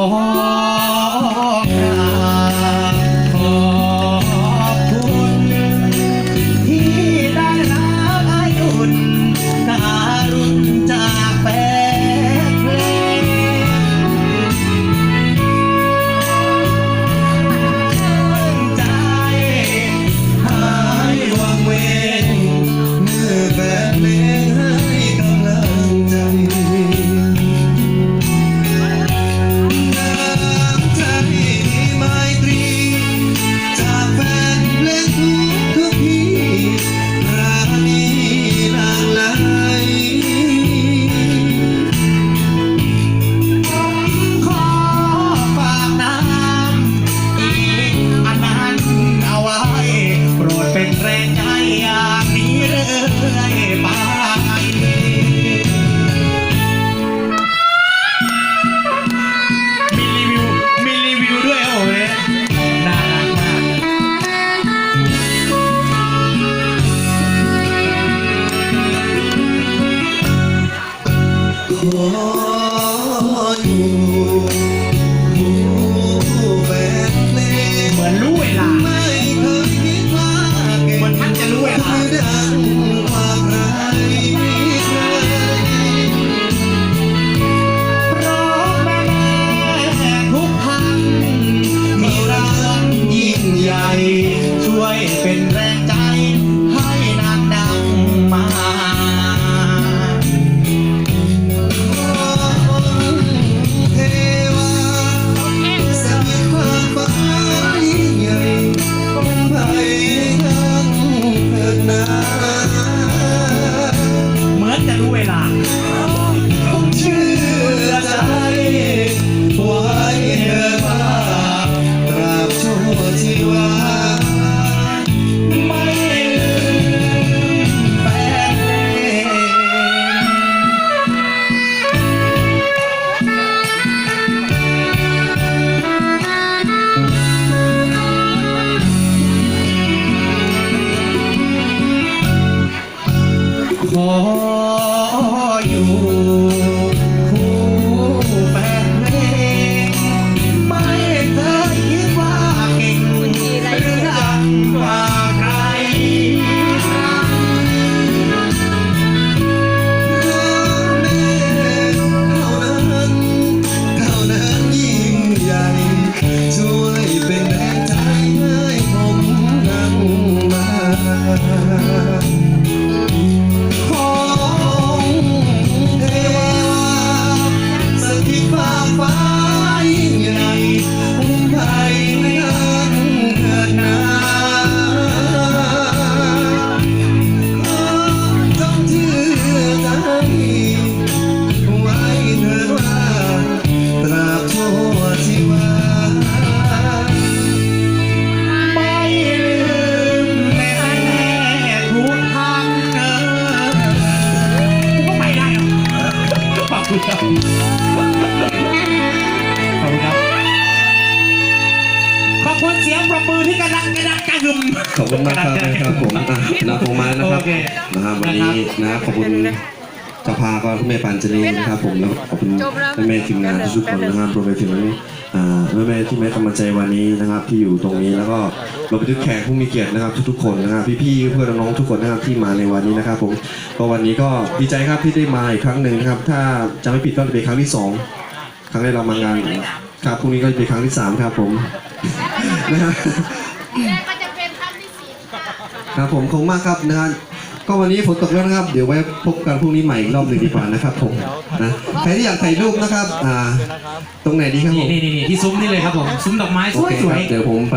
Oh. สียงปรบมือที่กระดังกระดังกระหึ่ม ขอบคุณมากครับนะครับผมอะลาพงมาแล้วนะครับโอเค นะครับวันนี้นะขอบคุณเจ้าภาพก็คุณแม่ปันจรีนะครับผมแล้วขอบคุณแม่ๆทีมงานทุกๆคนนะครับรวมไปถึงอ่าแม่ๆที่แม่กำลังใจวันนี้นะครับ ที่อยู่ตรงนี้แล้วก็รวมไปถึงแขกผู้มีเกียรตินะครับ ทุกๆคนนะครับพี่ๆเพื่อนน้องๆทุกคนนะครับที่มาในวันนี้นะครับ ผมก็วันนี้ก็ดีใจครับที่ได้มาอีกครั้งหนึ่งนะครับ ถ้าจะไม่ผิดก็จะเป็นครั้งที่สองครั้งแรกเรามางานครับพรุ่งนี้ก็จะเป็นครั้งที่สามครับผมนะครับ และก็จะเป็นครั้งที่สี่ค่ะครับผมคงมากครับนะฮะก็วันนี้ฝนตกแล้วนะครับ เดี๋ยวไว้พบกันพรุ่งนี้ใหม่อีกรอบหนึ่งดีกว่านะครับผมนะใครที่อยากถ่ายรูปนะครับอ่าตรงไหนดีครับผมนี่นี่นี่ที่ซุ้มนี่เลยครับผม ซุ้มดอกไม้สโอวยเคสควยรับเดี๋ยวผม